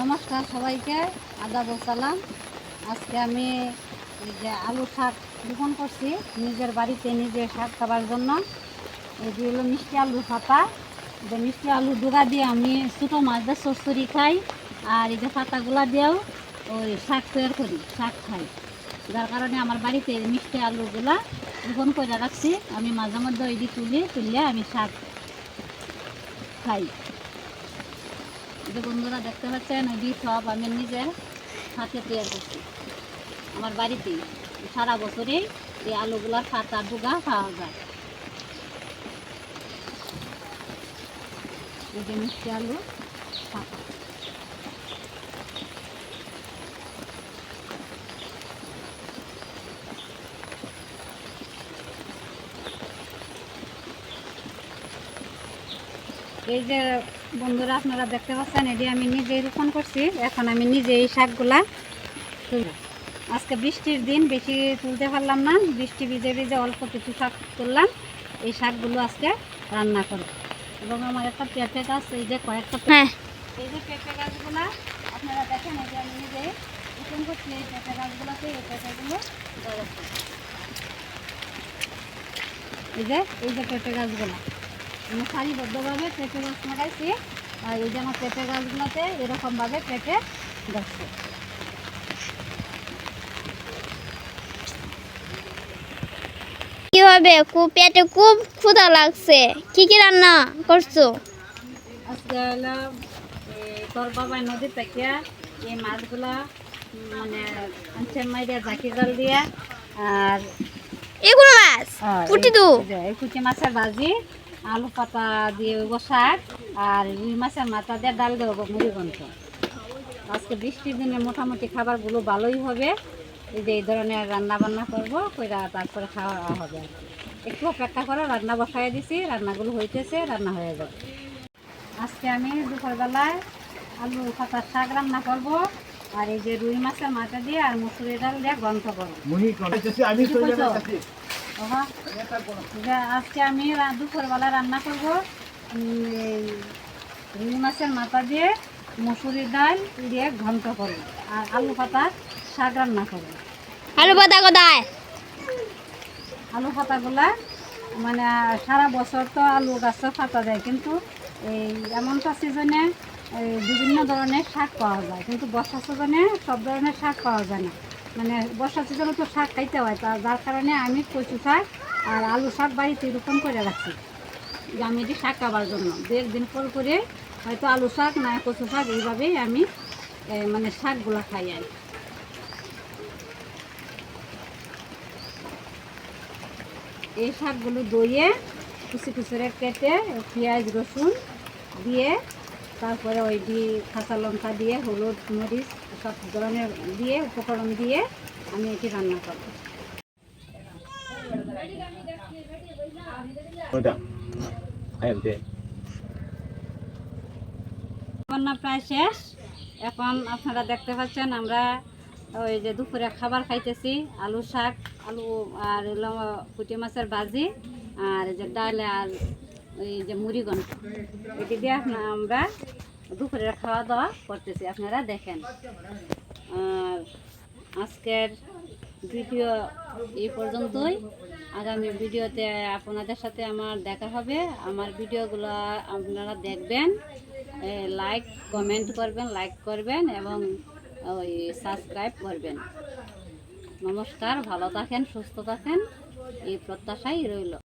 নমস্কার সবাইকে, আদাব সালাম। আজকে আমি যে আলু শাক রোপণ করছি নিজের বাড়িতে নিজে শাক খাবার জন্য। যে হলো মিষ্টি আলু পাতা যে মিষ্টি আলু ডুগা দিয়ে আমি ছোটো মাছ দিয়ে সরসরি খাই, আর এই যে পাতাগুলা দিয়েও ওই শাক তৈরি করি, শাক খাই। যার কারণে আমার বাড়িতে মিষ্টি আলুগুলা রোপণ করে রাখছি। আমি মাঝে মধ্যে ওই দিয়ে তুলি তুললে আমি শাক খাই। বন্ধুরা দেখতে পাচ্ছেন এটি সব আমি নিজের হাতে তৈরি করছি। আমার বাড়িতেই সারা বছরেই এই আলুগুলার পাতা ডুগা পাওয়া যায়। মিষ্টি আলু এই যে বন্ধুরা আপনারা দেখতে পাচ্ছেন এটি আমি নিজেই রোপণ করছি। এখন আমি নিজে এই শাকগুলা আজকে বৃষ্টির দিন বেশি তুলতে পারলাম না। বৃষ্টি ভিজে ভিজে অল্প কিছু শাক তুললাম। এই শাকগুলো আজকে রান্না করব। এবং আমার একটা পেঁপে গাছ এই যে কয়েকটা হ্যাঁ। এই যে পেঁপে গাছগুলা আপনারা দেখেন এই যে আমি নিজে রোপণ করছি। এই পেঁপে গাছগুলোতে এই পেঁপেগুলো। এই যে এই যে পেঁপে গাছগুলা। আমি সারিবদ্ধভাবে পেঁপে গাছ লাগাইছি। আর এই যে আমার পেঁপে গাছগুলোতে এরকমভাবে পেঁপে যাচ্ছে কি হবে খুব পেটে খুব ক্ষুধা লাগছে। কি কি রান্না করছ? আজকে হলো তোর বাবা নদী থেকে এই মাছগুলা মানে আনছে মাইরে জাকি জাল দিয়ে। আর এগুলো মাছ? আর পুটি দু এই কুচি মাছের ভাজি। আলু পাতা দিয়ে ওগো শাক আর রুই মাছের মাথা দিয়ে ডাল দিয়ে ওগো মুড়ি গন্ত আজকে বৃষ্টির দিনে মোটামুটি খাবারগুলো ভালোই হবে। এই যে এই ধরনের রান্না বান্না করব কইরা তারপরে খাওয়া হবে। একটু অপেক্ষা করো রান্না বসাই দিছি রান্নাগুলো হইতেছে রান্না হয়ে যাবে আজকে আমি দুপুরবেলায় আলু পাতার শাক রান্না করব আর এই যে রুই মাছের মাথা দিয়ে আর মুসুরি ডাল দিয়ে গন্ধ করব। আজকে আমি দুপুরবেলা রান্না করব। রুই মাছের মাথা দিয়ে মুসুরি ডাল দিয়ে ঘন্ট করব আর আলু পাতার শাক রান্না করব। আলু পাতা কোথায়? আলু পাতাগুলা মানে সারা বছর তো আলু গাছে পাতা দেয় কিন্তু এই এমনটা সিজনে এই বিভিন্ন ধরনের শাক পাওয়া যায় কিন্তু বর্ষা সিজনে সব ধরনের শাক পাওয়া যায় না। মানে বর্ষা সিজনে তো শাক খাইতে হয়, তা যার কারণে আমি কচু শাক আর আলু শাক বাড়িতে রোপণ করে রাখছি। যে আমি এটি শাক খাবার জন্য। দু একদিন পর করে হয়তো আলু শাক না কচু শাক এইভাবেই আমি মানে শাকগুলো খাই আর এই শাকগুলো দইয়ে কুচি কুচুরে কেটে, পেঁয়াজ, রসুন দিয়ে তারপরে ওই দিয়ে কাঁচা লঙ্কা দিয়ে হলুদ মরিচ সব ধরনের দিয়ে উপকরণ দিয়ে আমি এটি রান্না করব। হ্যাঁ রান্না প্রায় শেষ। এখন আপনারা দেখতে পাচ্ছেন আমরা ওই যে দুপুরে খাবার খাইতেছি আলু শাক আলু আর পুঁটি মাছের ভাজি আর যে ডাল আর এই যে মুড়ি এটি দিয়ে আমরা দুপুরের খাওয়া দাওয়া করতেছি, আপনারা দেখেন। আর আজকের ভিডিও এই পর্যন্তই। আগামী ভিডিওতে আপনাদের সাথে আমার দেখা হবে। আমার ভিডিওগুলো আপনারা দেখবেন লাইক কমেন্ট করবেন লাইক করবেন এবং ওই সাবস্ক্রাইব করবেন। নমস্কার, ভালো থাকেন, সুস্থ থাকেন। এই প্রত্যাশাই রইল।